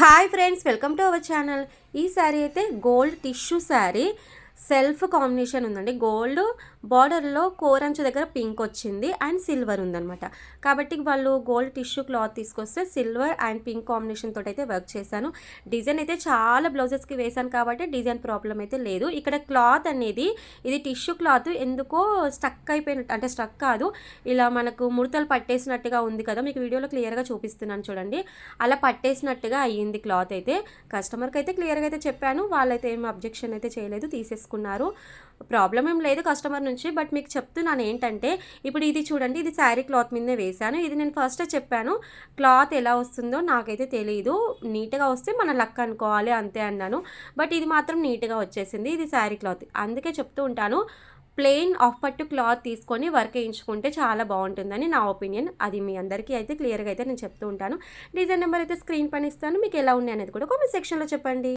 Hi friends welcome to our channel. ఈ శారీ అయితే gold tissue sari self combination ఉందండి. Gold బార్డర్లో కోరంచు దగ్గర పింక్ వచ్చింది అండ్ సిల్వర్ ఉందన్నమాట. కాబట్టి వాళ్ళు గోల్డ్ టిష్యూ క్లాత్ తీసుకొస్తే సిల్వర్ అండ్ పింక్ కాంబినేషన్ తోటి అయితే వర్క్ చేశాను. డిజైన్ అయితే చాలా బ్లౌజెస్కి వేశాను కాబట్టి డిజైన్ ప్రాబ్లం అయితే లేదు. ఇక్కడ క్లాత్ అనేది ఇది టిష్యూ క్లాత్ ఎందుకో స్టక్ అయిపోయినట్టు అంటే స్టక్ కాదు. ఇలా మనకు ముడతలు పట్టేసినట్టుగా ఉంది కదా మీకు వీడియోలో క్లియర్గా చూపిస్తున్నాను చూడండి. అలా పట్టేసినట్టుగా అయ్యింది క్లాత్ అయితే. కస్టమర్కి అయితే క్లియర్గా అయితే చెప్పాను. వాళ్ళైతే ఏం అబ్జెక్షన్ అయితే చేయలేదు. తీసేసుకున్నారు ప్రాబ్లం ఏం లేదు కస్టమర్ నుంచి బట్ మీకు చెప్తున్నాను ఏంటంటే ఇప్పుడు ఇది చూడండి ఇది శారీ క్లాత్ మీదే వేశాను. ఇది నేను ఫస్టే చెప్పాను క్లాత్ ఎలా వస్తుందో నాకైతే తెలియదు నీట్గా వస్తే మన లక్ అనుకోవాలి అంతే అన్నాను. బట్ ఇది మాత్రం నీట్గా వచ్చేసింది ఇది శారీ క్లాత్ అందుకే చెప్తూ ఉంటాను ప్లెయిన్ ఆఫ్ పట్టు క్లాత్ తీసుకొని వర్క్ వేయించుకుంటే చాలా బాగుంటుందని నా ఒపీనియన్ అది మీ అందరికీ అయితే క్లియర్గా అయితే నేను చెప్తూ ఉంటాను. డిజైన్ నెంబర్ అయితే స్క్రీన్ పైన ఇస్తాను. మీకు ఎలా ఉన్నాయి అనేది కూడా కామెంట్ సెక్షన్లో చెప్పండి.